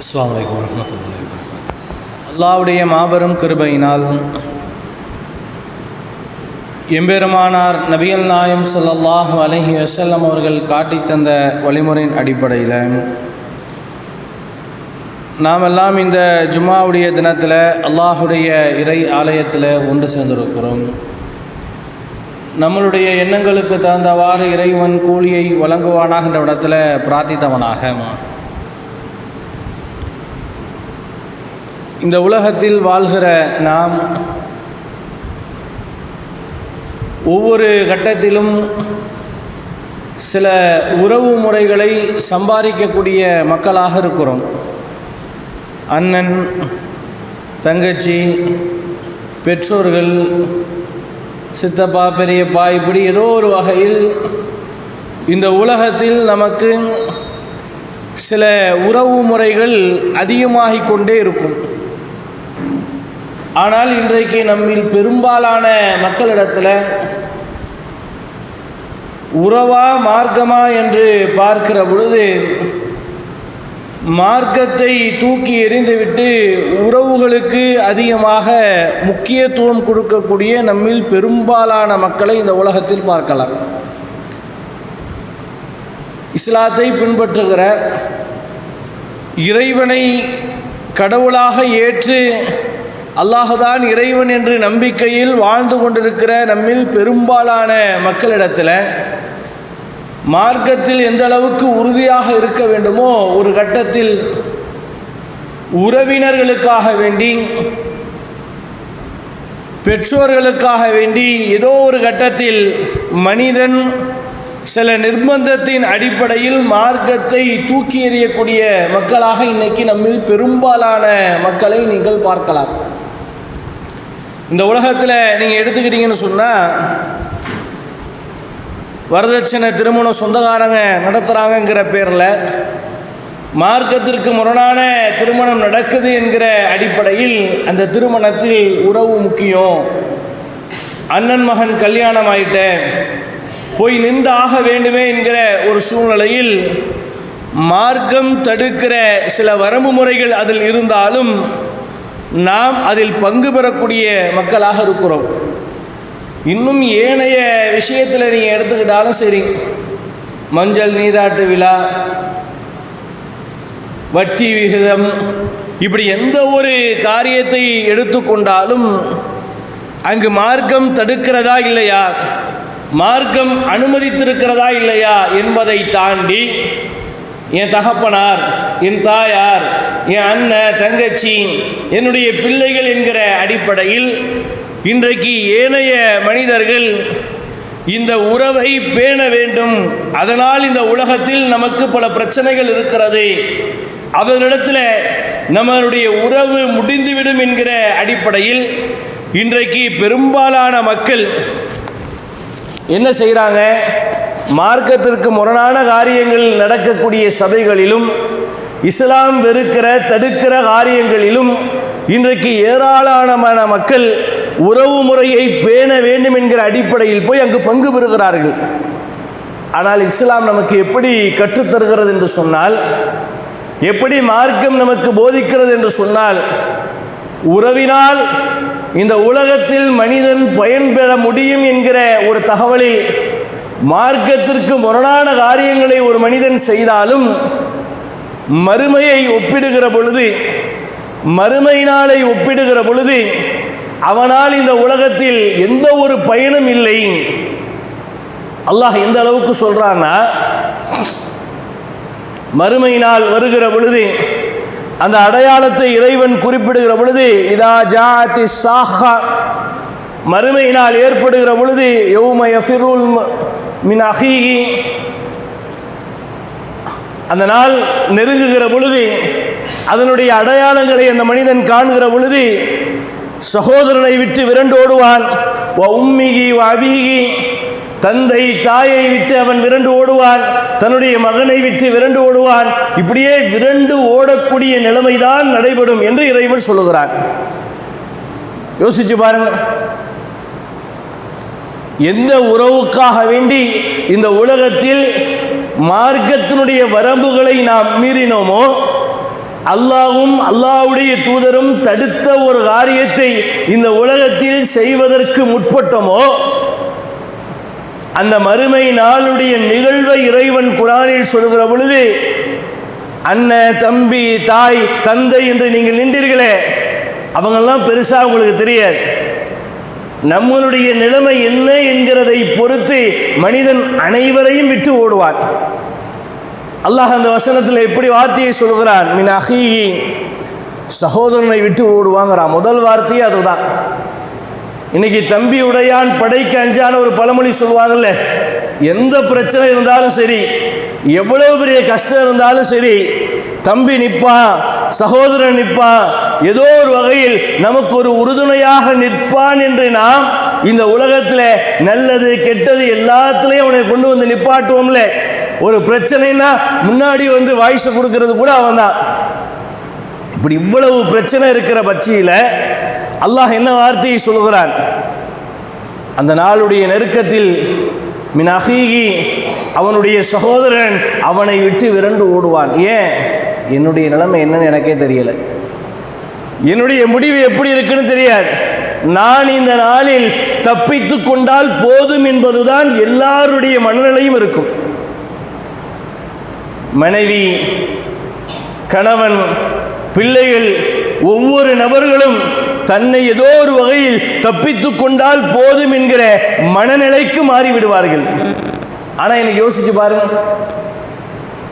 அஸ்லாம் வலைக்கம் வரஹ்மத்துல்லாஹி அல்லாவுடைய மாபெரும் கிருபையினால் எம்பெருமானார் நபிகள் நாயம் சொல்லல்லாஹ் அலஹி வசல்லம் அவர்கள் காட்டித் தந்த வழிமுறையின் அடிப்படையில் நாம் எல்லாம் இந்த ஜும்மாவுடைய தினத்தில் அல்லாஹுடைய இறை ஆலயத்தில் ஒன்று சேர்ந்திருக்கிறோம். நம்மளுடைய எண்ணங்களுக்கு தகுந்தவாறு இறைவன் கூலியை வழங்குவானாக என்ற இடத்துல பிரார்த்தித்தவனாக. இந்த உலகத்தில் வாழ்கிற நாம் ஒவ்வொரு கட்டத்திலும் சில உறவு முறைகளை சம்பாதிக்கக்கூடிய மக்களாக இருக்கிறோம். அண்ணன் தங்கச்சி பெற்றோர்கள் சித்தப்பா பெரியப்பா இப்படி ஏதோ ஒரு வகையில் இந்த உலகத்தில் நமக்கு சில உறவு முறைகள் அதிகமாகிக் கொண்டே இருக்கும். ஆனால் இன்றைக்கு நம்மில் பெரும்பாலான மக்களிடத்தில் உறவா மார்க்கமா என்று பார்க்கிற பொழுது மார்க்கத்தை தூக்கி எறிந்துவிட்டு உறவுகளுக்கு அதிகமாக முக்கியத்துவம் கொடுக்கக்கூடிய நம்மில் பெரும்பாலான மக்களை இந்த உலகத்தில் பார்க்கலாம். இஸ்லாத்தை பின்பற்றுகிற இறைவனை கடவுளாக ஏற்று அல்லாஹுதான் இறைவன் என்று நம்பிக்கையில் வாழ்ந்து கொண்டிருக்கிற நம்மில் பெரும்பாலான மக்களிடத்தில் மார்க்கத்தில் எந்த அளவுக்கு உறுதியாக இருக்க வேண்டுமோ ஒரு கட்டத்தில் உறவினர்களுக்காக வேண்டி பெற்றோர்களுக்காக வேண்டி ஏதோ ஒரு கட்டத்தில் மனிதன் சில நிர்பந்தத்தின் அடிப்படையில் மார்க்கத்தை தூக்கி எறியக்கூடிய மக்களாக இன்னைக்கு நம்மில் பெரும்பாலான மக்களை நீங்கள் பார்க்கலாம். இந்த உலகத்தில் நீங்கள் எடுத்துக்கிட்டீங்கன்னு சொன்னால் வரதட்சணை திருமணம் சொந்தக்காரங்க நடத்துகிறாங்கங்கிற பேரில் மார்க்கத்திற்கு முரணான திருமணம் நடக்குது என்கிற அடிப்படையில் அந்த திருமணத்தில் உறவு முக்கியம். அண்ணன் மகன் கல்யாணம் ஆயிட்டேன். போய் நின்று ஆக வேண்டுமே என்கிற ஒரு சூழ்நிலையில் மார்க்கம் தடுக்கிற சில வரம்பு முறைகள் அதில் இருந்தாலும் நாம் அதில் பங்கு பெறக்கூடிய மக்களாக இருக்கிறோம். இன்னும் ஏனைய விஷயத்தில் நீங்கள் எடுத்துக்கிட்டாலும் சரி மஞ்சள் நீராட்டு விழா வட்டி விகிதம் இப்படி எந்த ஒரு காரியத்தை எடுத்துக்கொண்டாலும் அங்கு மார்க்கம் தடுக்கிறதா இல்லையா? மார்க்கம் அனுமதித்திருக்கிறதா இல்லையா என்பதை தாண்டி என் தகப்பனார் என் தாயார் என் அண்ணன் தங்கச்சி என்னுடைய பிள்ளைகள் என்கிற அடிப்படையில் இன்றைக்கு ஏனைய மனிதர்கள் இந்த உறவை பேண வேண்டும். அதனால் இந்த உலகத்தில் நமக்கு பல பிரச்சனைகள் இருக்கிறது. அவர்களிடத்தில் நம்மளுடைய உறவு முடிந்துவிடும் என்கிற அடிப்படையில் இன்றைக்கு பெரும்பாலான மக்கள் என்ன செய்கிறாங்க மார்க்கத்திற்கு முரணான காரியங்கள் நடக்கக்கூடிய சபைகளிலும் இஸ்லாம் வெறுக்கிற தடுக்கிற காரியங்களிலும் இன்றைக்கு ஏராளமான மக்கள் உறவு முறையை பேண வேண்டும் என்கிற அடிப்படையில் போய் அங்கு பங்கு பெறுகிறார்கள். ஆனால் இஸ்லாம் நமக்கு எப்படி கற்றுத்தருகிறது என்று சொன்னால் எப்படி மார்க்கம் நமக்கு போதிக்கிறது என்று சொன்னால் உறவினால் இந்த உலகத்தில் மனிதன் பயன்பெற முடியும் என்கிற ஒரு தகவலில் மார்க்கத்திற்கு முரணான காரியங்களை ஒரு மனிதன் செய்தாலும் மறுமையை ஒப்பிடுகிற பொழுது மறுமை நாளை ஒப்பிடுகிற பொழுது அவனால் இந்த உலகத்தில் எந்த ஒரு பயனும் இல்லை. அல்லாஹ் எந்த அளவுக்கு சொல்றான்னா மறுமை நாள் வருகிற பொழுது அந்த அடையாளத்தை இறைவன் குறிப்பிடுகிற பொழுது இதா ஜாதி சாஹா மறுமை நாள் ஏற்படுகிற பொழுது யௌம ஃபிருல் மின் அகீகி. அந்த நாள் நெருங்குகிற பொழுது அதனுடைய அடையாளங்களை அந்த மனிதன் காண்கிற பொழுது சகோதரனை விட்டு விரண்டு ஓடுவான். உம்மிகி வ அபீகி. தந்தை தாயை விட்டு அவன் விரண்டு ஓடுவான். தன்னுடைய மகனை விட்டு விரண்டு ஓடுவான். இப்படியே விரண்டு ஓடக்கூடிய நிலைமைதான் நடைபெறும் என்று இறைவன் சொல்லுகிறான். யோசிச்சு பாருங்கள். எந்த உறவுக்காக வேண்டி இந்த உலகத்தில் மார்க்கத்தினுடைய வரம்புகளை நாம் மீறினோமோ அல்லாவும் அல்லாவுடைய தூதரும் தடுத்த ஒரு காரியத்தை இந்த உலகத்தில் செய்வதற்கு முற்பட்டோமோ அந்த மறுமை நாளுடைய நிகழ்வை இறைவன் குரானில் சொல்கிற பொழுது அண்ணன் தம்பி தாய் தந்தை என்று நீங்கள் நின்றீர்களே அவங்கெல்லாம் பெருசாக உங்களுக்கு தெரியாது. நம்மளுடைய நிலைமை என்ன என்கிறதை பொறுத்து மனிதன் அனைவரையும் விட்டு ஓடுவான். அல்லாஹ் அந்த வசனத்தில் எப்படி வார்த்தையை சொல்கிறான்? மின் அஹீஹி. சகோதரனை விட்டு ஓடுவாங்கிறான் முதல் வார்த்தையே அதுதான். இன்னைக்கு தம்பி உடையான் படைக்கு அஞ்சான ஒரு பழமொழி சொல்லுவாங்கல்ல எந்த பிரச்சனை இருந்தாலும் சரி எவ்வளவு பெரிய கஷ்டம் இருந்தாலும் சரி தம்பி நிற்பான் சகோதரன் நிற்பான் ஏதோ ஒரு வகையில் நமக்கு ஒரு உறுதுணையாக நிற்பான் என்று நாம் இந்த உலகத்தில் நல்லது கெட்டது எல்லாத்துலேயும் அவனை கொண்டு வந்து நிப்பாட்டுவோம்ல. ஒரு பிரச்சனைனா முன்னாடி வந்து வாய்ஸ் கொடுக்கறது கூட அவன் தான் இப்படி இவ்வளவு பிரச்சனை இருக்கிற பட்சியில் அல்லாஹ் என்ன வார்த்தையை சொல்கிறான் அந்த நாளுடைய நெருக்கத்தில் மின் அகீகி அவனுடைய சகோதரன் அவனை விட்டு விரண்டு ஓடுவான். ஏன்? என்னுடைய நிலைமை என்னன்னு எனக்கே தெரியல. என்னுடைய முடிவு எப்படி இருக்குன்னு தெரியாது. நான் இந்த நாளில் தப்பித்து கொண்டால் போதும் என்பதுதான் எல்லாருடைய மனநிலையும் இருக்கும். மனைவி கணவன் பிள்ளைகள் ஒவ்வொரு நபர்களும் தன்னை ஏதோ ஒரு வகையில் தப்பித்து கொண்டால் போதும் என்கிற மனநிலைக்கு மாறிவிடுவார்கள். ஆனால் எனக்கு யோசிச்சு பாருங்க.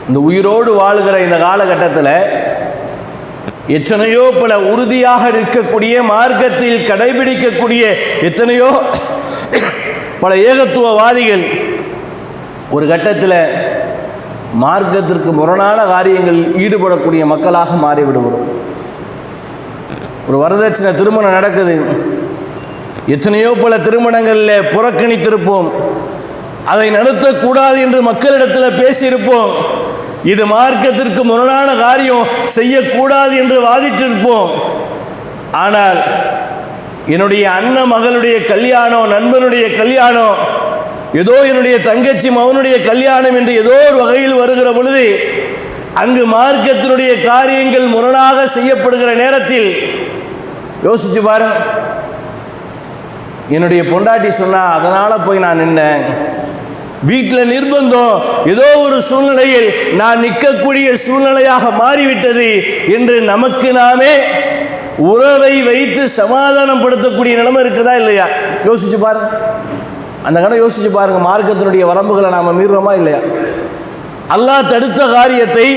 இந்த உயிரோடு வாழுகிற இந்த காலகட்டத்தில் எத்தனையோ பல உறுதியாக நிற்கக்கூடிய மார்க்கத்தில் கடைபிடிக்கக்கூடிய எத்தனையோ பல ஏகத்துவவாதிகள் ஒரு கட்டத்தில் மார்க்கத்திற்கு முரணான காரியங்களில் ஈடுபடக்கூடிய மக்களாக மாறிவிடுகிறோம் ஒரு வரதட்சணை திருமணம் நடக்குது. எத்தனையோ பல திருமணங்களில் புறக்கணித்திருப்போம். அதை நடத்தக்கூடாது என்று மக்களிடத்தில் பேசியிருப்போம். இது மார்க்கத்திற்கு முரணான காரியம் செய்யக்கூடாது என்று வாதிட்டிருப்போம். ஆனால் என்னுடைய அண்ணன் மகளுடைய கல்யாணம் நண்பனுடைய கல்யாணம் ஏதோ என்னுடைய தங்கச்சி மகனுடைய கல்யாணம் என்று ஏதோ ஒரு வகையில் வருகிற பொழுது அங்கு மார்க்கத்தினுடைய காரியங்கள் முரணாக செய்யப்படுகிற நேரத்தில் யோசிச்சு பாருங்க. என்னுடைய பொண்டாட்டி சொன்னா அதனால போய் நான் நின்னேன். வீட்டில் நிர்பந்தம். ஏதோ ஒரு சூழ்நிலையில் நான் நிற்கக்கூடிய சூழ்நிலையாக மாறிவிட்டது என்று நமக்கு நாமே உறவை வைத்து சமாதானப்படுத்தக்கூடிய நிலைமை இருக்குதா இல்லையா? யோசிச்சு பாருங்க அந்த கடை யோசிச்சு பாருங்க மார்க்கத்தினுடைய வரம்புகளை நாம மீறுறோமா இல்லையா? அல்லாஹ் தடுத்த காரியத்தை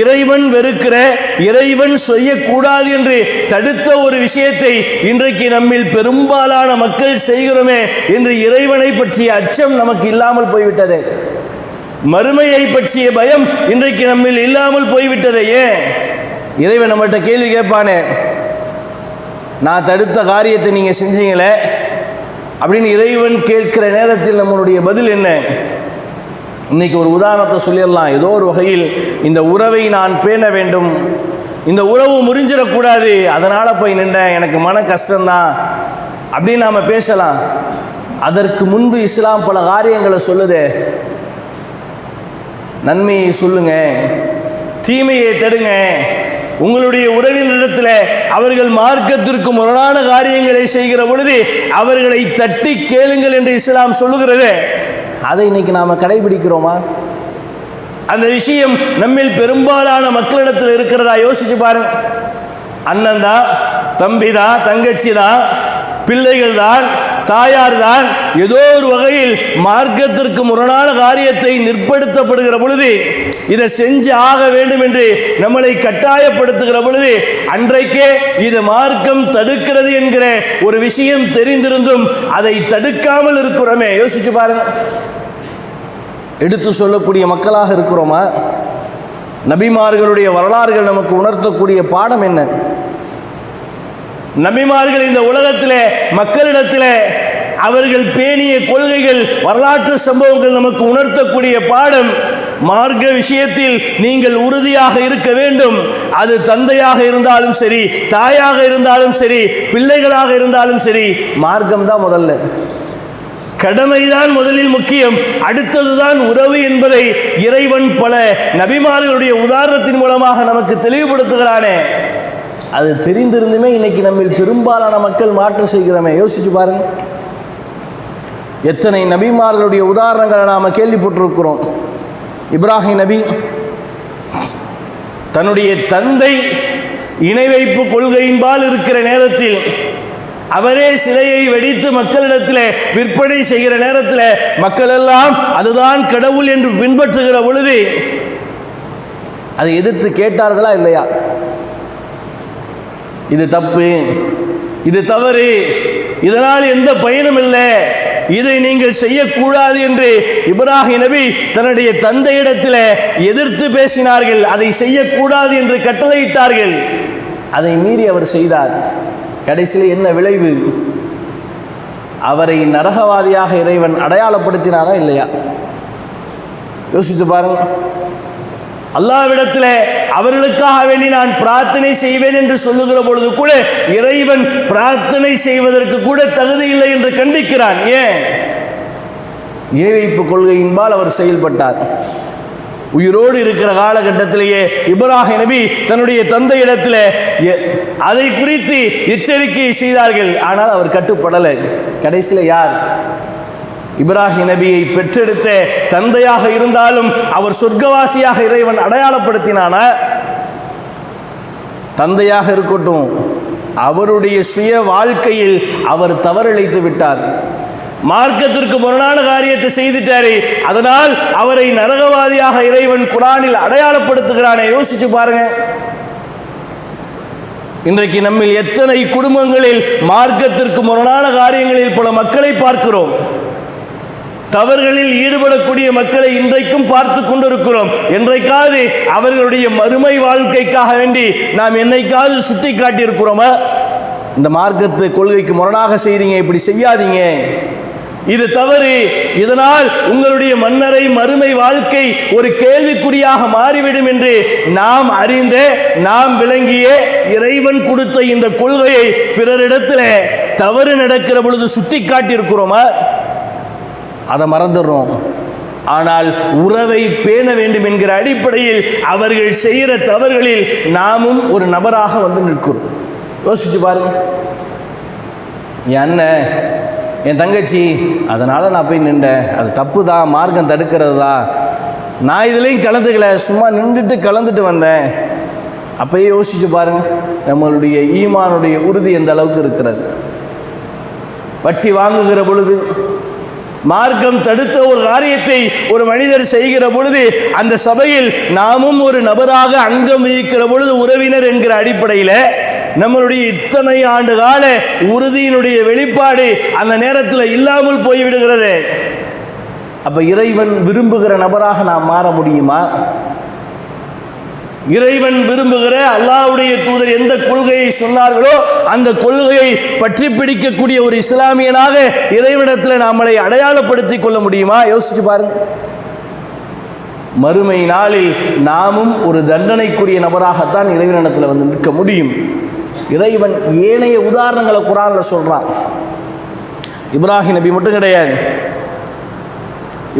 இறைவன் வெறுக்கிற இறைவன் செய்யக்கூடாது என்று தடுத்த ஒரு விஷயத்தை இன்றைக்கு நம்மில் பெரும்பாலான மக்கள் செய்கிறோமே என்று இறைவனை பற்றிய அச்சம் நமக்கு இல்லாமல் போய்விட்டதே. மறுமையை பற்றிய பயம் இன்றைக்கு நம்மில் இல்லாமல் போய்விட்டதே. ஏன்? இறைவன் நம்மகிட்ட கேள்வி கேட்பானே நான் தடுத்த காரியத்தை நீங்கள் செஞ்சீங்களே? அப்படின்னு இறைவன் கேட்கிற நேரத்தில் நம்மளுடைய பதில் என்ன? இன்னைக்கு ஒரு உதாரணத்தை சொல்லிடலாம். ஏதோ ஒரு வகையில் இந்த உறவை நான் பேண வேண்டும். இந்த உறவு முறிஞ்சிடக்கூடாது. அதனால் போய் நின்றேன். எனக்கு மன கஷ்டம்தான். அப்படின்னு நாம் பேசலாம். அதற்கு முன்பு இஸ்லாம் பல காரியங்களை சொல்லுதே. நன்மையை சொல்லுங்க. தீமையை தடுங்க. உங்களுடைய உறவினரிடத்தில் அவர்கள் மார்க்கத்திற்கு முரணான காரியங்களை செய்கிற பொழுது அவர்களை தட்டி கேளுங்கள் என்று இஸ்லாம் சொல்லுகிறது. அதை இன்னைக்கு நாம் கடைபிடிக்கிறோமா? அந்த விஷயம் நம்மில் பெரும்பாலான மக்களிடத்தில் இருக்கிறதா யோசிச்சு பாருங்க. அண்ணன் தான் தம்பி தான் தங்கச்சி தான் பிள்ளைகள் தான் தாயார் தான் ஏதோ ஒரு வகையில் மார்க்கத்திற்கு முரணான காரியத்தை நிற்படுத்தப்படுகிற பொழுது இதை செஞ்சு ஆக வேண்டும் என்று நம்மளை கட்டாயப்படுத்துகிற பொழுது அன்றைக்கே இது மார்க்கம் தடுக்கிறது என்கிற ஒரு விஷயம் தெரிந்திருந்தும் அதை தடுக்காமல் இருக்கிறோமே. யோசிச்சு பாருங்க. எடுத்து சொல்லக்கூடிய மக்களாக இருக்கிறோமா? நபிமார்களுடைய வரலாறுகள் நமக்கு உணர்த்தக்கூடிய பாடம் என்ன? நபிமார்கள் இந்த உலகத்தில் மக்களிடத்தில் அவர்கள் பேணிய கொள்கைகள் வரலாற்று சம்பவங்கள் நமக்கு உணர்த்தக்கூடிய பாடம். மார்க்க விஷயத்தில் நீங்கள் உறுதியாக இருக்க வேண்டும். அது தந்தையாக இருந்தாலும் சரி தாயாக இருந்தாலும் சரி பிள்ளைகளாக இருந்தாலும் சரி மார்க்கம் தான் முதல்ல. கடமைதான் முதலில் முக்கியம் அடுத்ததுதான் உறவு என்பதை இறைவன் பல நபிமார்களுடைய உதாரணத்தின் மூலமாக நமக்கு தெளிவுபடுத்துகிறானே. அது தெரிந்திருந்துமே இன்னைக்கு நம்மில் பெரும்பாலான மக்கள் மாற்றம் செய்கிறோமே. யோசிச்சு பாருங்க. எத்தனை நபிமார்களுடைய உதாரணங்களை நாம் கேள்விப்பட்டிருக்கிறோம். இப்ராஹிம் நபி தன்னுடைய தந்தை இணை வைப்பு கொள்கையின்பால் இருக்கிற நேரத்தில் அவரே சிலையை வெடித்து மக்களிடத்தில் விற்பனை செய்கிற நேரத்தில் மக்கள் எல்லாம் அதுதான் கடவுள் என்று பின்பற்றுகிற பொழுது அதை எதிர்த்து கேட்டார்களா இல்லையா? இது தப்பு இது தவறு இதனால் எந்த பயனும் இல்லை இதை நீங்கள் செய்யக்கூடாது என்று இப்ராஹிம் நபி தன்னுடைய தந்தையிடத்தில் எதிர்த்து பேசினார்கள். அதை செய்யக்கூடாது என்று கட்டளையிட்டார்கள். அதை மீறி அவர் செய்தார். கடைசியில் என்ன விளைவு? அவரை நரகவாதியாக இறைவன் அடையாளப்படுத்தினாரா இல்லையா? யோசித்து பாருங்க. அல்லாவிடத்தில் அவர்களுக்காக வேண்டி நான் பிரார்த்தனை செய்வேன் என்று சொல்லுகிற பொழுது கூட இறைவன் பிரார்த்தனை செய்வதற்கு கூட தகுதி இல்லை என்று கண்டிக்கிறான். ஏன்? இணை கொள்கையின்பால் அவர் செயல்பட்டார். உயிரோடு இருக்கிற காலகட்டத்திலேயே இப்ராஹிம் நபி தன்னுடைய தந்தையிடத்தில் எ- அதை குறித்து எச்சரிக்கை செய்தார்கள். ஆனால் அவர் கட்டுப்படலை. கடைசியில் யார்? இப்ராஹிம் நபியை பெற்றெடுத்த தந்தையாக இருந்தாலும் அவர் சொர்க்கவாசியாக இறைவன் அடையாளப்படுத்தினான? தந்தையாக இருக்கட்டும் அவருடைய சுய வாழ்க்கையில் அவர் தவறிழைத்து விட்டார். மார்க்கத்திற்கு முரணான காரியத்தை செய்துட்டாரே. அதனால் அவரை நரகவாதியாக இறைவன் குரானில் அடையாளப்படுத்துகிறானே. யோசிச்சு பாருங்க. இன்றைக்கு நம்மில் எத்தனை குடும்பங்களில் மார்க்கத்திற்கு முரணான காரியங்களில் பல மக்களை பார்க்கிறோம். தவறுகளில் ஈடுபடக்கூடிய மக்களை இன்றைக்கும் பார்த்து கொண்டிருக்கிறோம். என்றைக்காவது அவர்களுடைய மறுமை வாழ்க்கைக்காக வேண்டி நாம் என்னைக்காவது சுட்டி காட்டியிருக்கிறோமா இந்த மார்க்கத்து கொள்கைக்கு முரணாக செய்றீங்க இப்படி செய்யாதீங்க. இது தவறு. இதனால் உங்களுடைய மன்னரை மறுமை வாழ்க்கை ஒரு கேள்விக்குறியாக மாறிவிடும் என்று நாம் அறிந்த நாம் விளங்கிய இறைவன் கொடுத்த இந்த கொள்கையை பிறரிடத்தில் தவறு நடக்கிற பொழுது சுட்டி காட்டியிருக்கிறோமா அதை மறந்துடுறோம். ஆனால் உறவை பேண வேண்டும் என்கிற அடிப்படையில் அவர்கள் செய்கிற தவறுகளில் நாமும் ஒரு நபராக வந்து நிற்கிறோம். யோசிச்சு பாருங்க என் அண்ணன் என் தங்கச்சி அதனால் நான் போய் நின்றேன். அது தப்பு தான் மார்க்கம் தடுக்கிறது தான் நான் இதுலேயும் கலந்துக்கல சும்மா நின்றுட்டு கலந்துட்டு வந்தேன். அப்பயே யோசிச்சு பாருங்க நம்மளுடைய ஈமானுடைய உறுதி எந்த அளவுக்கு இருக்கிறது. வட்டி வாங்குகிற பொழுது மார்க்கம் தடுத்த ஒரு காரியத்தை ஒரு மனிதர் செய்கிற பொழுது அந்த சபையில் நாமும் ஒரு நபராக அங்கம் வகிக்கிற பொழுது உறவினர் என்கிற அடிப்படையில் நம்மளுடைய இத்தனை ஆண்டு கால உறுதியினுடைய வெளிப்பாடு அந்த நேரத்தில் இல்லாமல் போய்விடுகிறது. அப்ப இறைவன் விரும்புகிற நபராக நாம் மாற முடியுமா? இறைவன் விரும்புகிற அல்லாஹ்வுடைய தூதர் எந்த கொள்கையை சொன்னார்களோ அந்த கொள்கையை பற்றி பிடிக்கக்கூடிய ஒரு இஸ்லாமியனாக இறைவனிடத்தில் நம்மளை அடையாளப்படுத்திக் கொள்ள முடியுமா? யோசிச்சு பாருங்க. மறுமை நாளில் நாமும் ஒரு தண்டனைக்குரிய நபராகத்தான் இறைவனிடத்தில் வந்து நிற்க முடியும். இறைவன் ஏனைய உதாரணங்களை குரான்ல சொல்றான். இப்ராஹிம் நபி மட்டும் கிடையாது.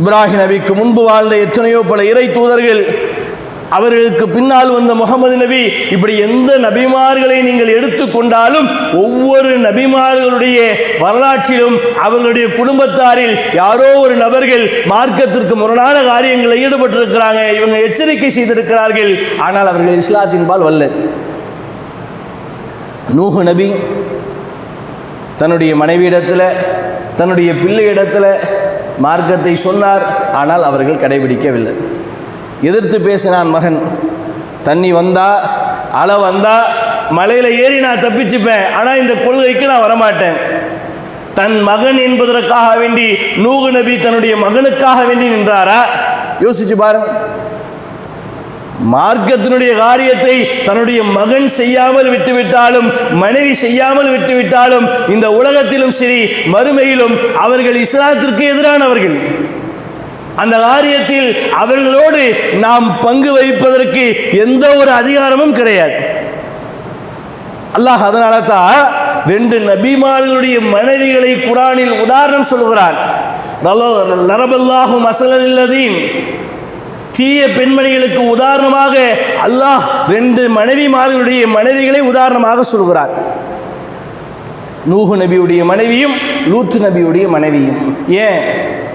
இப்ராஹிம் நபிக்கு முன்பு வாழ்ந்த எத்தனையோ பல இறை தூதர்கள் அவர்களுக்கு பின்னால் வந்த முகமது நபி இப்படி எந்த நபிமார்களை நீங்கள் எடுத்துக்கொண்டாலும் ஒவ்வொரு நபிமார்களுடைய வரலாற்றிலும் அவர்களுடைய குடும்பத்தாரில் யாரோ ஒரு நபர்கள் மார்க்கத்திற்கு முரணான காரியங்களில் ஈடுபட்டிருக்கிறாங்க இவங்க எச்சரிக்கை செய்திருக்கிறார்கள். ஆனால் அவர்கள் இஸ்லாத்தின்பால் வல்ல. நூஹு நபி தன்னுடைய மனைவியிடத்தில் தன்னுடைய பிள்ளையிடத்தில் மார்க்கத்தை சொன்னார் ஆனால் அவர்கள் கடைபிடிக்கவில்லை. எதிர்த்து பேசினான் மகன் தண்ணி வந்தா அலை வந்தா மலையில் ஏறி நான் தப்பிச்சுப்பேன் ஆனால் இந்த கொள்கைக்கு நான் வரமாட்டேன். தன் மகன் என்பதற்காக வேண்டி நூகு நபி தன்னுடைய மகனுக்காக வேண்டி நின்றாரா? யோசிச்சு பாருங்க. மார்க்கத்தினுடைய காரியத்தை தன்னுடைய மகன் செய்யாமல் விட்டுவிட்டாலும் மனைவி செய்யாமல் விட்டுவிட்டாலும் இந்த உலகத்திலும் சரி மறுமையிலும் அவர்கள் இஸ்லாத்திற்கு எதிரானவர்கள். அந்த காரியத்தில் அவர்களோடு நாம் பங்கு வகிப்பதற்கு எந்த ஒரு அதிகாரமும் கிடையாது. அல்லாஹ் அதனால தான் ரெண்டு நபிமார்களுடைய மனைவிகளை குரானில் உதாரணம் சொல்கிறான். நரபல்லாகும் மசலில்லதீன் தீய பெண்மணிகளுக்கு உதாரணமாக அல்லாஹ் ரெண்டு மனைவிமார்களுடைய மனைவிகளை உதாரணமாக சொல்கிறார். நூகு நபியுடைய மனைவியும் லூத்து நபியுடைய மனைவியும். ஏன்?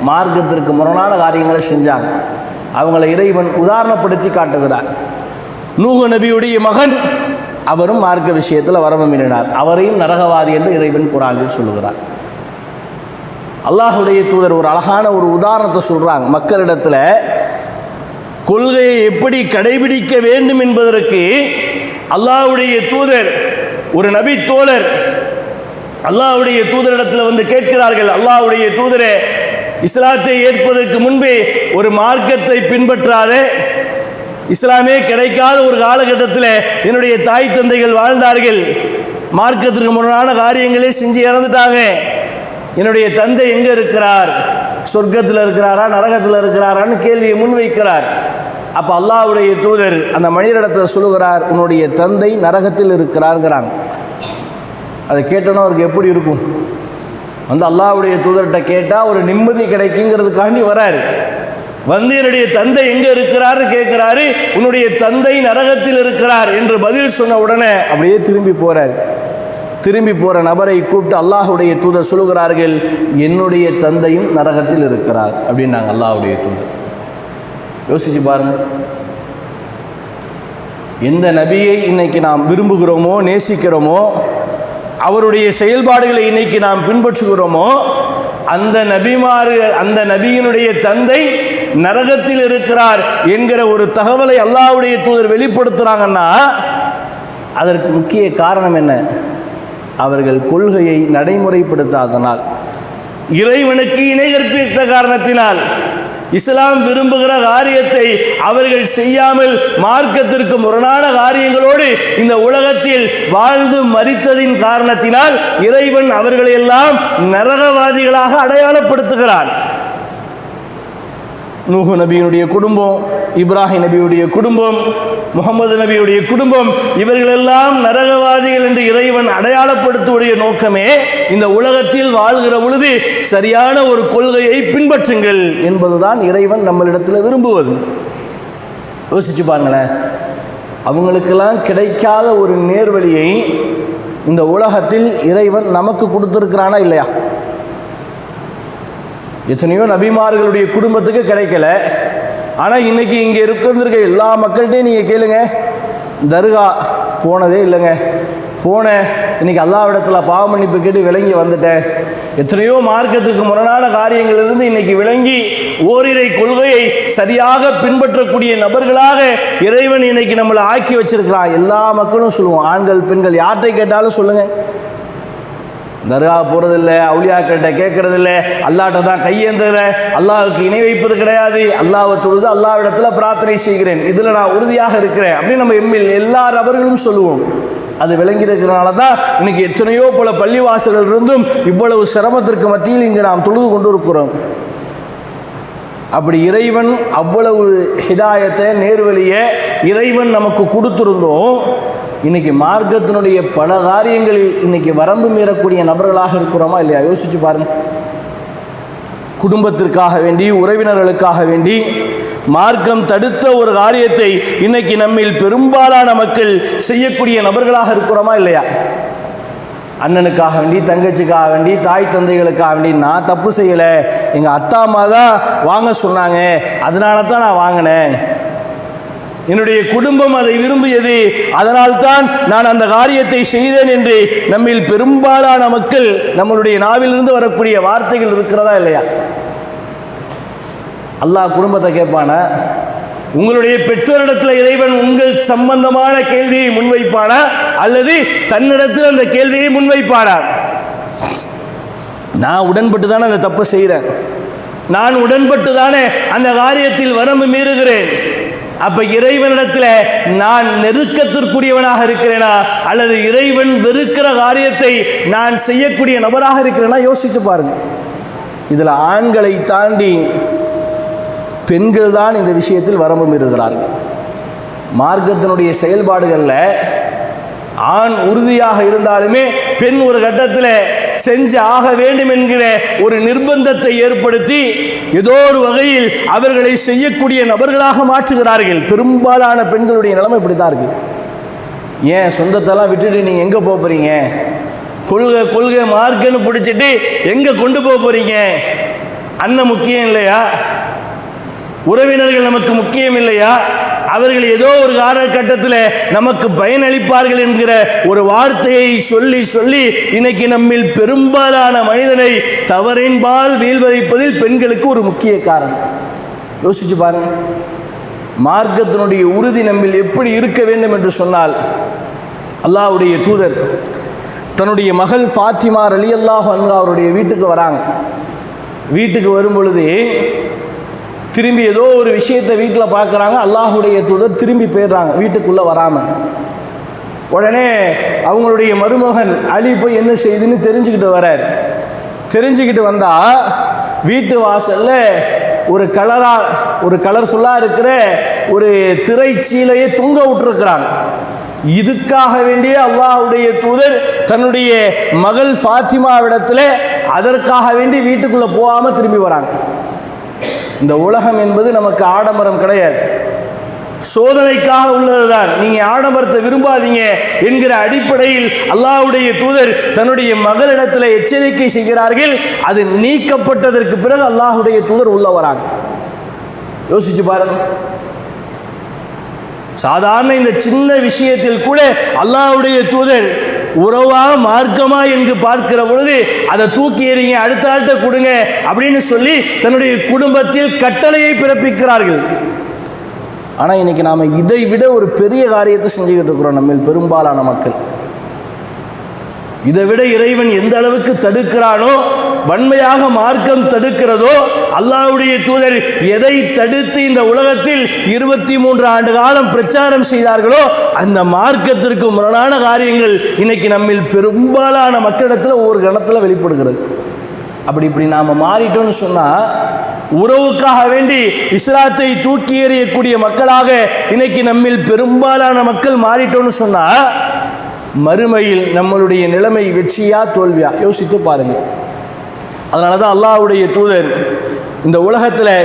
மார்க்கத்திற்கு முரணான காரியங்களை செஞ்சாங்க. அவங்கள இறைவன் உதாரணப்படுத்தி காட்டுகிறார். நூகு நபியுடைய மகன் அவரும் மார்க்க விஷயத்தில் வரவு அவரையும் நரகவாதி என்று இறைவன் குரானில் சொல்லுகிறார். அல்லாஹுடைய தூதர் ஒரு அழகான ஒரு உதாரணத்தை சொல்கிறாங்க மக்களிடத்தில் கொள்கையை எப்படி கடைபிடிக்க வேண்டும் என்பதற்கு அல்லாஹ்வுடைய தூதர் ஒரு நபி தோழர் அல்லாவுடைய தூதரிடத்தில் வந்து கேட்கிறார்கள். அல்லாஹ்வுடைய தூதரே இஸ்லாத்தை ஏற்பதற்கு முன்பே ஒரு மார்க்கத்தை பின்பற்றாதே. இஸ்லாமே கிடைக்காத ஒரு காலகட்டத்தில் என்னுடைய தாய் தந்தைகள் வாழ்ந்தார்கள். மார்க்கத்திற்கு முரணான காரியங்களே செஞ்சு இறந்துட்டாங்க. என்னுடைய தந்தை எங்கே இருக்கிறார்? சொர்க்கத்தில் இருக்கிறாரா? நரகத்தில் இருக்கிறாரான்னு கேள்வியை முன்வைக்கிறார். அப்போ அல்லாவுடைய தூதர் அந்த மனிதரிடத்தில் சொல்லுகிறார் உன்னுடைய தந்தை நரகத்தில் இருக்கிறாருங்கிறாங்க. அதை கேட்டோன்னா அவருக்கு எப்படி இருக்கும்? வந்து அல்லாவுடைய தூதர்கிட்ட கேட்டால் ஒரு நிம்மதி கிடைக்குங்கிறதுக்காண்டி வராரு. வந்து என்னுடைய தந்தை எங்கே இருக்கிறாரு கேட்குறாரு உன்னுடைய தந்தை நரகத்தில் இருக்கிறார் என்று பதில் சொன்ன உடனே அப்படியே திரும்பி போறார். திரும்பி போகிற நபரை கூப்பிட்டு அல்லாஹுடைய தூதர் சொல்லுகிறார்கள் என்னுடைய தந்தையும் நரகத்தில் இருக்கிறார் அப்படின்னாங்க அல்லாஹுடைய தூதர். யோசிச்சு பாருங்க. எந்த நபியை இன்னைக்கு நாம் விரும்புகிறோமோ நேசிக்கிறோமோ அவருடைய செயல்பாடுகளை இன்னைக்கு நாம் பின்பற்றுகிறோமோ அந்த நபிமாறு அந்த நபியினுடைய தந்தை நரகத்தில் இருக்கிறார் என்கிற ஒரு தகவலை அல்லாவுடைய தூதர் வெளிப்படுத்துகிறாங்கன்னா அதற்கு முக்கிய காரணம் என்ன? அவர்கள் கொள்கையை நடைமுறைப்படுத்தாதனால் இறைவனுக்கு இணை கற்பித்த காரணத்தினால் இஸ்லாம் விரும்புகிற காரியத்தை அவர்கள் செய்யாமல் மார்க்கத்திற்கு முரணான காரியங்களோடு இந்த உலகத்தில் வாழ்ந்து மறித்ததின் காரணத்தினால் இறைவன் அவர்களையெல்லாம் நரகவாதிகளாக அடையாளப்படுத்துகிறான். நூஹு நபியினுடைய குடும்பம் இப்ராஹிம் நபியுடைய குடும்பம் முகமது நபியுடைய குடும்பம் இவர்களெல்லாம் நரகவாதிகள் என்று இறைவன் அடையாளப்படுத்துவடைய நோக்கமே இந்த உலகத்தில் வாழ்கிற பொழுது சரியான ஒரு கொள்கையை பின்பற்றுங்கள் என்பதுதான் இறைவன் நம்மளிடத்தில் விரும்புவது. யோசிச்சு பாருங்களேன். அவங்களுக்கெல்லாம் கிடைக்காத ஒரு நேர்வழியை இந்த உலகத்தில் இறைவன் நமக்கு கொடுத்துருக்கிறானா இல்லையா? எத்தனையோ நபிமார்களுடைய குடும்பத்துக்கு கிடைக்கல. ஆனால் இன்றைக்கி இங்கே இருக்கிறதுருக்க எல்லா மக்கள்கிட்டையும் நீங்கள் கேளுங்க. தர்கா போனதே இல்லைங்க. போனேன் இன்னைக்கு அல்லாவிடத்தில் பாவ மன்னிப்பு கேட்டு விளங்கி வந்துட்டேன். எத்தனையோ மார்க்கத்துக்கு முரணான காரியங்களிலிருந்து இன்னைக்கு விளங்கி ஓரிரை கொள்கையை சரியாக பின்பற்றக்கூடிய நபர்களாக இறைவன் இன்னைக்கு நம்மளை ஆக்கி வச்சிருக்கிறான். எல்லா மக்களும் சொல்லுவோம் ஆண்கள் பெண்கள் யார்கிட்ட கேட்டாலும் சொல்லுங்கள் தர்கா போகிறதில்ல அவுளியாக்கிட்ட கேட்கறதில்ல. அல்லாட்ட தான் கையேந்துகிற. அல்லாஹுக்கு இணை வைப்பது கிடையாது. அல்லாவை தொழுது அல்லாவிடத்தில் பிரார்த்தனை செய்கிறேன். இதில் நான் உறுதியாக இருக்கிறேன். அப்படின்னு நம்ம எம்மில் எல்லா நபர்களும் சொல்லுவோம். அது விளங்கி இருக்கிறனால தான் இன்னைக்கு எத்தனையோ பல பள்ளிவாசல்கள் இருந்தும் இவ்வளவு சிரமத்திற்கு மத்தியில் இங்கு நாம் தொழுது கொண்டு இருக்கிறோம். அப்படி இறைவன் அவ்வளவு ஹிதாயத்தை நேர்வழியை இறைவன் நமக்கு கொடுத்துருந்தோம். இன்னைக்கு மார்க்கத்தினுடைய பல காரியங்களில் இன்னைக்கு வரம்பு மீறக்கூடிய நபர்களாக இருக்கிறோமா இல்லையா? யோசிச்சு பாருங்க. குடும்பத்திற்காக வேண்டி உறவினர்களுக்காக வேண்டி மார்க்கம் தடுத்த ஒரு காரியத்தை இன்னைக்கு நம்மில் பெரும்பாலான மக்கள் செய்யக்கூடிய நபர்களாக இருக்கிறோமா இல்லையா? அண்ணனுக்காக வேண்டி தங்கச்சிக்காக வேண்டி தாய் தந்தைகளுக்காக வேண்டி நான் தப்பு செய்யலை. எங்கள் அத்தா அம்மா தான் வாங்க சொன்னாங்க. அதனால தான் நான் வாங்கினேன். என்னுடைய குடும்பம் அதை விரும்பியது. அதனால்தான் நான் அந்த காரியத்தை செய்தேன் என்று நம்மில் பெரும்பாலான மக்கள் நம்மளுடைய நாவிலிருந்து வரக்கூடிய வார்த்தைகள் இருக்கிறதா இல்லையா? அல்லாஹ் குடும்பத்தை கேட்பான? உங்களுடைய பெற்றோரிடத்தில் இறைவன் உங்கள் சம்பந்தமான கேள்வியை முன்வைப்பானா? அல்லது தன்னிடத்தில் அந்த கேள்வியை முன்வைப்பானா? நான் உடன்பட்டு தானே அந்த தப்பை செய்கிறேன் நான் உடன்பட்டு தானே அந்த காரியத்தில் வரம்பு மீறுகிறேன். அப்ப இறைவனிடத்தில் நான் நெருக்கத்திற்குரியவனாக இருக்கிறேனா? அல்லது இறைவன் வெறுக்கிற காரியத்தை நான் செய்யக்கூடிய நபராக இருக்கிறேனா? யோசிச்சு பாருங்க. இதில் ஆண்களை தாண்டி பெண்கள் தான் இந்த விஷயத்தில் வரம்பும் இருக்கிறார்கள். மார்க்கத்தினுடைய செயல்பாடுகளில் ஆண் உறுதியாக இருந்தாலுமே பெண் ஒரு கட்டத்தில் செஞ்சு ஆக வேண்டும் என்கிற ஒரு நிர்பந்தத்தை ஏற்படுத்தி ஏதோ ஒரு வகையில் அவர்களை செய்யக்கூடிய நபர்களாக மாற்றுகிறார்கள். பெரும்பாலான பெண்களுடைய நிலைமை இப்படி தான் இருக்கு. ஏன் சொந்தத்தெல்லாம் விட்டுட்டு நீங்கள் எங்கே போக போகிறீங்க கொள்கை கொள்கை மார்க்குன்னு பிடிச்சிட்டு எங்கே கொண்டு போக போகிறீங்க அண்ணன் முக்கியம் இல்லையா? உறவினர்கள் நமக்கு முக்கியம் இல்லையா? அவர்கள் ஏதோ ஒரு காலகட்டத்தில் நமக்கு பயனளிப்பார்கள் என்கிற ஒரு வார்த்தையை சொல்லி சொல்லி இன்னைக்கு நம்மில் பெரும்பாலான மனிதனை தவறின்பால் வீழ்வரைப்பதில் பெண்களுக்கு ஒரு முக்கிய காரணம். யோசிச்சு பாருங்க. மார்க்கத்தினுடைய உறுதி நம்மில் எப்படி இருக்க வேண்டும் என்று சொன்னால் அல்லாஹ்வுடைய தூதர் தன்னுடைய மகள் ஃபாத்திமா அலி அல்லாஹ் அவருடைய வீட்டுக்கு வராங்க. வீட்டுக்கு வரும் பொழுது திரும்பி ஏதோ ஒரு விஷயத்தை வீட்டில் பார்க்குறாங்க அல்லாஹுடைய தூதர் திரும்பி போயிடுறாங்க வீட்டுக்குள்ளே வராமல் உடனே அவங்களுடைய மருமகன் அலி போய் என்ன செய்யுதுன்னு தெரிஞ்சுக்கிட்டு வரார். தெரிஞ்சுக்கிட்டு வந்தால் வீட்டு வாசலில் ஒரு கலராக ஒரு கலர்ஃபுல்லாக இருக்கிற ஒரு திரைச்சீலையை தொங்க விட்டுருக்குறாங்க. இதுக்காக வேண்டிய அல்லாஹுடைய தூதர் தன்னுடைய மகள் ஃபாத்திமாவிடத்தில் அதற்காக வேண்டி வீட்டுக்குள்ளே போகாமல் திரும்பி வராங்க. இந்த உலகம் என்பது நமக்கு ஆடம்பரம் கிடையாது. சோதனைக்காக உள்ளதுதான் நீங்க ஆடம்பரத்தை விரும்பாதீங்க என்கிற அடிப்படையில் அல்லாவுடைய தூதர் தன்னுடைய மகளிடத்தில் எச்சரிக்கை செய்கிறார்கள். அது நீக்கப்பட்டதற்கு பிறகு அல்லாஹுடைய தூதர் உள்ளவராங்க யோசிச்சு பாருங்க. சாதாரண இந்த சின்ன விஷயத்தில் கூட அல்லாஹ்வுடைய தூதர் உறவா மார்க்கமா என்று பார்க்கிற பொழுது அதை தூக்கி எறிங்க அடுத்த ஆள்கிட்ட கொடுங்க அப்படின்னு சொல்லி தன்னுடைய குடும்பத்தில் கட்டளையை பிறப்பிக்கிறார்கள். ஆனால் இன்னைக்கு நாம் இதை விட ஒரு பெரிய காரியத்தை செஞ்சுக்கிட்டு இருக்கிறோம் நம்ம பெரும்பாலான மக்கள். இதை விட இறைவன் எந்த அளவுக்கு தடுக்கிறானோ வன்மையாக மார்க்கம் தடுக்கிறதோ அல்லாவுடைய தூதர் எதை தடுத்து இந்த உலகத்தில் இருபத்தி மூன்று ஆண்டு காலம் பிரச்சாரம் செய்தார்களோ அந்த மார்க்கத்திற்கு முரணான காரியங்கள் இன்னைக்கு நம்மில் பெரும்பாலான மக்களிடத்தில் ஒவ்வொரு கணத்தில் வெளிப்படுகிறது. அப்படி இப்படி நாம் மாறிட்டோம்னு சொன்னால் உறவுக்காக வேண்டி இஸ்லாத்தை தூக்கி எறியக்கூடிய மக்களாக இன்னைக்கு நம்மில் பெரும்பாலான மக்கள் மாறிட்டோம்னு சொன்னால் மறுமையில் நம்மளுடைய நிலைமை வெற்றியா தோல்வியா? யோசித்து பாருங்கள் அதனால தான் அல்லாஹ்வுடைய தூதர் இந்த உலகத்தில்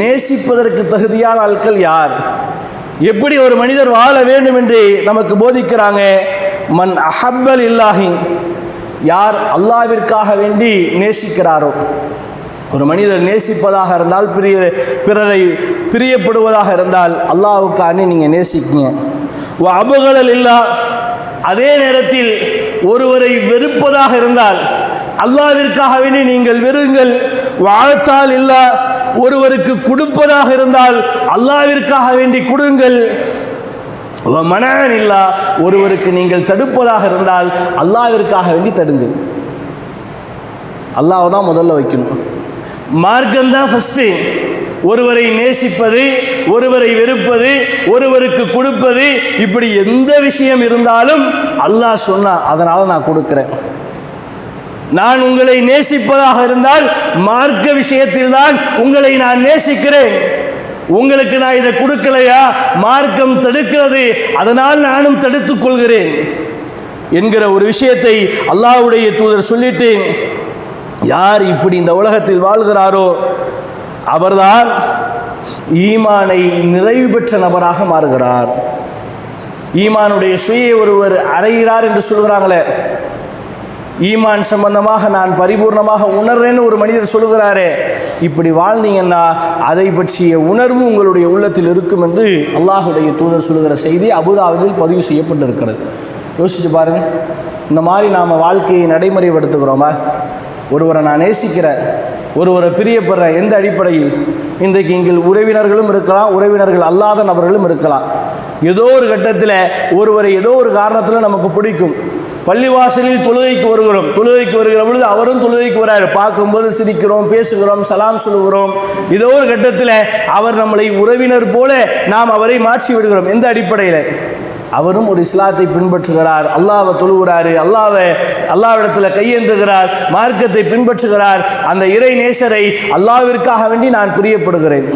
நேசிப்பதற்கு தகுதியான ஆட்கள் யார்? எப்படி ஒரு மனிதர் வாழ வேண்டும் என்று நமக்கு போதிக்கிறாங்க? மண் அஹப்பல் இல்லாஹி. யார் அல்லாவிற்காக வேண்டி நேசிக்கிறாரோ? ஒரு மனிதர் நேசிப்பதாக இருந்தால் பிரிய பிறரை பிரியப்படுவதாக இருந்தால் அல்லாஹ்வுக்கு அணி நீங்கள் நேசிக்கீங்க அபுகளல் இல்லா. அதே நேரத்தில் ஒருவரை வெறுப்பதாக இருந்தால் அல்லாவிற்காக வேண்டி நீங்கள் வெறுங்கள் வாழ்த்தால் இல்லா ஒருவருக்கு கொடுப்பதாக இருந்தால் அல்லாவிற்காக வேண்டி கொடுங்கள். மனன் இல்லா ஒருவருக்கு நீங்கள் தடுப்பதாக இருந்தால் அல்லாவிற்காக வேண்டி தடுங்கள். அல்லாவை தான் முதல்ல வைக்கணும். மார்க்கம் தான் ஃபஸ்ட்டு ஒருவரை நேசிப்பது ஒருவரை வெறுப்பது ஒருவருக்கு கொடுப்பது இப்படி எந்த விஷயம் இருந்தாலும் அல்லாஹ் சொன்னா அதனால் நான் கொடுக்குறேன். நான் உங்களை நேசிப்பதாக இருந்தால் மார்க்க விஷயத்தில் தான் உங்களை நான் நேசிக்கிறேன். உங்களுக்கு நான் இதை கொடுக்கலையா? மார்க்கம் தடுக்கிறது. அதனால் நானும் தடுத்துக் கொள்கிறேன். என்கிற ஒரு விஷயத்தை அல்லாஹ்வுடைய தூதர் சொல்லிட்டேன். யார் இப்படி இந்த உலகத்தில் வாழ்கிறாரோ அவர்தான் ஈமானை நிறைவு பெற்ற நபராக மாறுகிறார். ஈமானுடைய சுயை ஒருவர் அறைகிறார் என்று சொல்கிறாங்களே ஈமான் சம்பந்தமாக நான் பரிபூர்ணமாக உணர்றேன்னு ஒரு மனிதர் சொல்லுகிறாரே இப்படி வாழ்ந்தீங்கன்னா அதை பற்றிய உணர்வு உங்களுடைய உள்ளத்தில் இருக்கும் என்று அல்லாஹுடைய தூதர் சொல்லுகிற செய்தி அபுதாபில் பதிவு செய்யப்பட்டிருக்கிறது. யோசிச்சு பாருங்க. இந்த மாதிரி நாம் வாழ்க்கையை நடைமுறைப்படுத்துகிறோமா? ஒருவரை நான் நேசிக்கிறேன் ஒருவரை பிரியப்படுற எந்த அடிப்படையில்? இன்றைக்கு எங்கள் உறவினர்களும் இருக்கலாம் உறவினர்கள் அல்லாத நபர்களும் இருக்கலாம். ஏதோ ஒரு கட்டத்தில் ஒருவரை ஏதோ ஒரு காரணத்தில் நமக்கு பிடிக்கும். பள்ளிவாசலில் தொழுகைக்கு வருகிறோம். தொழுகைக்கு வருகிற பொழுது அவரும் தொழுகைக்கு வராரு. பார்க்கும்போது சிரிக்கிறோம் பேசுகிறோம் சலாம் சொல்லுகிறோம். ஏதோ ஒரு கட்டத்தில் அவர் நம்மளை உறவினர் போல நாம் அவரை மாற்றி விடுகிறோம். எந்த அடிப்படையில்? அவரும் ஒரு இஸ்லாத்தை பின்பற்றுகிறார். அல்லாவை தொழுகிறாரு. அல்லாவை அல்லாவிடத்தில் கையேந்துகிறார். மார்க்கத்தை பின்பற்றுகிறார். அந்த இறை நேசரை அல்லாவிற்காக வேண்டி நான் பிரியப்படுகிறேன்.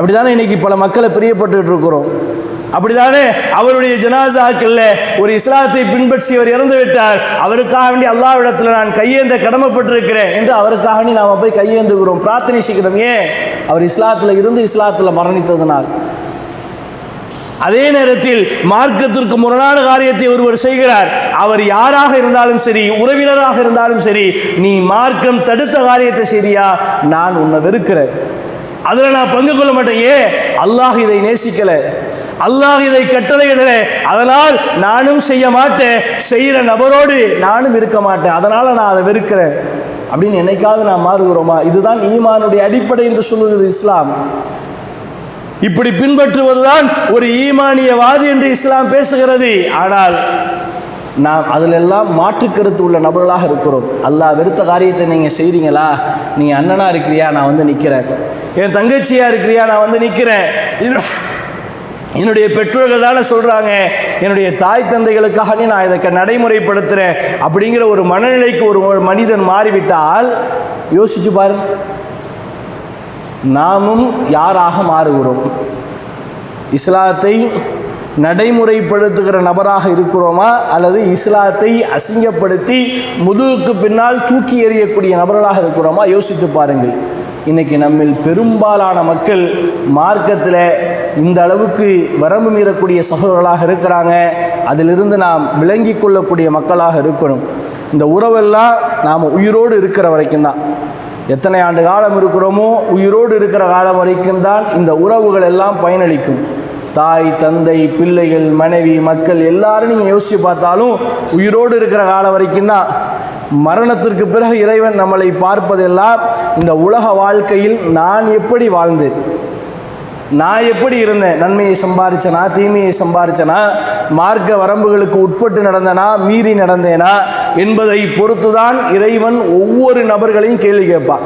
அப்படிதானே இன்னைக்கு பல மக்களை பிரியப்பட்டு இருக்கிறோம். அப்படிதானே? அவருடைய ஜனாசாக்கள்ல ஒரு இஸ்லாத்தை பின்பற்றியவர் இறந்து விட்டார் அவருக்காக வேண்டி அல்லாஹ்விடத்தில் நான் கையேந்த கடமைப்பட்டிருக்கிறேன் என்று அவருக்காக வேண்டி நாம் போய் கையேந்துகிறோம். பிரார்த்தனை செய்கிறோம். ஏன்? அவர் இஸ்லாத்தில் இருந்து இஸ்லாத்தில் மரணித்ததனால். அதே நேரத்தில் மார்க்கத்திற்கு முரணான காரியத்தை ஒருவர் செய்கிறார். அவர் யாராக இருந்தாலும் சரி உறவினராக இருந்தாலும் சரி நீ மார்க்கம் தடுத்த காரியத்தை செய்தியா? நான் உன்னை வெறுக்கிறேன். அதில் நான் பங்கு கொள்ள மாட்டேன். ஏன்? அல்லாஹ் இதை நேசிக்கலை. அல்லாஹ் இதை கட்டளையிடல அதனால் நானும் செய்ய மாட்டேன். செய்கிற நபரோடு நானும் இருக்க மாட்டேன். அதனால் நான் அதை வெறுக்கிறேன். அப்படின்னு என்னைக்காவது நான் மாறுகிறோமா? இதுதான் ஈமானுடைய அடிப்படை என்று சொல்லுகிறது இஸ்லாம். இப்படி பின்பற்றுவதுதான் ஒரு ஈமானியவாதி என்று இஸ்லாம் பேசுகிறது. ஆனால் நாம் அதிலெல்லாம் மாற்று கருத்து உள்ள நபர்களாக இருக்கிறோம். அல்லாஹ் வெறுத்த காரியத்தை நீங்கள் செய்கிறீங்களா நீங்கள் அண்ணனாக இருக்கிறியா? நான் வந்து நிற்கிறேன் என் தங்கச்சியாக இருக்கிறியா? நான் வந்து நிற்கிறேன் என்னுடைய பெற்றோர்கள் தானே சொல்கிறாங்க என்னுடைய தாய் தந்தைகளுக்காக நான் இதை நடைமுறைப்படுத்துகிறேன் அப்படிங்கிற ஒரு மனநிலைக்கு ஒரு மனிதன் மாறிவிட்டால் யோசிச்சு பாருங்க. நாமும் யாராக மாறுகிறோம்? இஸ்லாத்தை நடைமுறைப்படுத்துகிற நபராக இருக்கிறோமா? அல்லது இஸ்லாத்தை அசிங்கப்படுத்தி முதுகுக்கு பின்னால் தூக்கி எறியக்கூடிய நபர்களாக இருக்கிறோமா? யோசித்து பாருங்கள். இன்றைக்கி நம்மில் பெரும்பாலான மக்கள் மார்க்கத்தில் இந்த அளவுக்கு வரம்பு மீறக்கூடிய சகோதரர்களாக இருக்கிறாங்க. அதிலிருந்து நாம் விளங்கி கொள்ளக்கூடிய மக்களாக இருக்கணும். இந்த உறவெல்லாம் நாம் உயிரோடு இருக்கிற வரைக்கும் தான். எத்தனை ஆண்டு காலம் இருக்கிறோமோ உயிரோடு இருக்கிற காலம் வரைக்கும் தான் இந்த உறவுகள் எல்லாம் பயனளிக்கும். தாய் தந்தை பிள்ளைகள் மனைவி மக்கள் எல்லாரும் நீங்கள் யோசித்து பார்த்தாலும் உயிரோடு இருக்கிற காலம் வரைக்கும் தான். மரணத்திற்கு பிறகு இறைவன் நம்மளை பார்ப்பதெல்லாம் இந்த உலக வாழ்க்கையில் நான் எப்படி வாழ்ந்தேன் நான் எப்படி இருந்தேன் நன்மையை சம்பாரிச்சனா தீமையை சம்பாரிச்சனா மார்க்க வரம்புகளுக்கு உட்பட்டு நடந்தனா மீறி நடந்தேனா என்பதை பொறுத்துதான் இறைவன் ஒவ்வொரு நபர்களையும் கேள்வி கேட்பான்.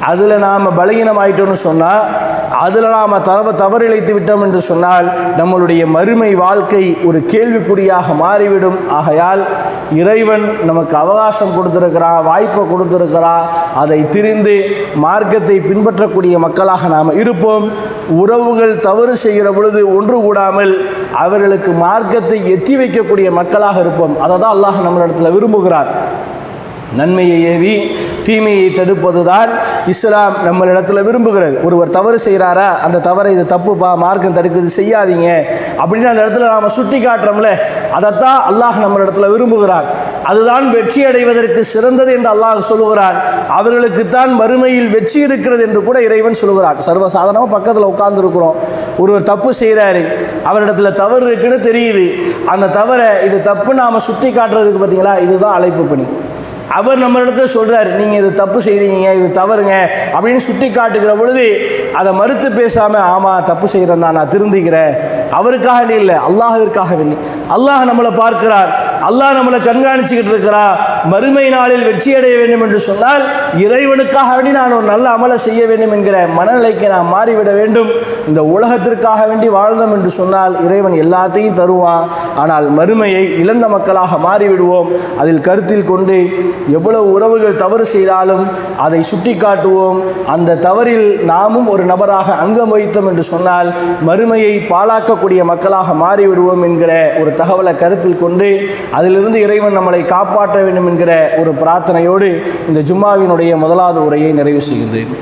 அதில் நாம் பலகீனமாயிட்டோன்னு சொன்னால் அதில் நாம் தவ தவறிழைத்து விட்டோம் என்று சொன்னால் நம்மளுடைய மறுமை வாழ்க்கை ஒரு கேள்விக்குறியாக மாறிவிடும். ஆகையால் இறைவன் நமக்கு அவகாசம் கொடுத்துருக்கிறா வாய்ப்பை கொடுத்துருக்கிறா. அதை திரிந்து மார்க்கத்தை பின்பற்றக்கூடிய மக்களாக நாம் இருப்போம். உறவுகள் தவறு செய்கிற பொழுது ஒன்று கூடாமல் அவர்களுக்கு மார்க்கத்தை எத்தி வைக்கக்கூடிய மக்களாக இருப்போம். அதை தான் அல்லாஹ் நம்மளிடத்தில் விரும்புகிறார். நன்மையை ஏவி தீமையை தடுப்பது தான் இஸ்லாம் நம்மளிடத்தில் விரும்புகிறது. ஒருவர் தவறு செய்கிறாரா? அந்த தவறை இது தப்புப்பா மார்க்கம் தடுக்குது செய்யாதீங்க. அப்படின்னு அந்த இடத்துல நாம் சுட்டி காட்டுறோம்ல. அதைத்தான் அல்லாஹ் நம்மளிடத்துல விரும்புகிறான். அதுதான் வெற்றி அடைவதற்கு சிறந்தது என்று அல்லாஹ் சொல்லுகிறான். அவர்களுக்குத்தான் மறுமையில் வெற்றி இருக்கிறது என்று கூட இறைவன் சொல்லுகிறான். சர்வசாதாரணமாக பக்கத்தில் உட்கார்ந்துருக்கிறோம். ஒருவர் தப்பு செய்கிறாரு அவரிடத்துல தவறு இருக்குன்னு தெரியுது. அந்த தவறை இது தப்பு நாம் சுட்டி காட்டுறதுக்கு பார்த்தீங்களா இதுதான் அழைப்பு பணி. அவர் நம்ம சொல்கிறார் நீங்கள் இது தப்பு செய்கிறீங்க இது தவறுங்க. அப்படின்னு சுட்டி காட்டுகிற பொழுது அதை மறுத்து பேசாமல் ஆமாம் தப்பு செய்கிறேன் தான் நான் திருந்திக்கிறேன் அவருக்காக நீ இல்லை அல்லாஹிற்காக வேண்டி அல்லாஹ் நம்மளை பார்க்கிறார். அல்லாஹ் நம்மளை கண்காணிச்சுக்கிட்டு இருக்கிறா. மறுமை நாளில் வெற்றி அடைய வேண்டும் என்று சொன்னால் இறைவனுக்காக வேண்டி நான் ஒரு நல்ல அமலை செய்ய வேண்டும் என்கிற மனநிலைக்கு நான் மாறிவிட வேண்டும். இந்த உலகத்திற்காக வேண்டி வாழ்ந்தோம் என்று சொன்னால் இறைவன் எல்லாத்தையும் தருவான். ஆனால் மறுமையை இழந்த மக்களாக மாறிவிடுவோம். அதில் கருத்தில் கொண்டு எவ்வளவு உறவுகள் தவறு செய்தாலும் அதை சுட்டி காட்டுவோம் அந்த தவறில் நாமும் ஒரு நபராக அங்கம் வைத்தோம் என்று சொன்னால் மறுமையை பாழாக்கக்கூடிய மக்களாக மாறிவிடுவோம் என்கிற ஒரு தகவலை கருத்தில் கொண்டு அதிலிருந்து இறைவன் நம்மளை காப்பாற்ற வேண்டும் என்கிற ஒரு பிரார்த்தனையோடு இந்த ஜும்மாவினுடைய முதலாவது உரையை நிறைவு செய்கின்றேன்.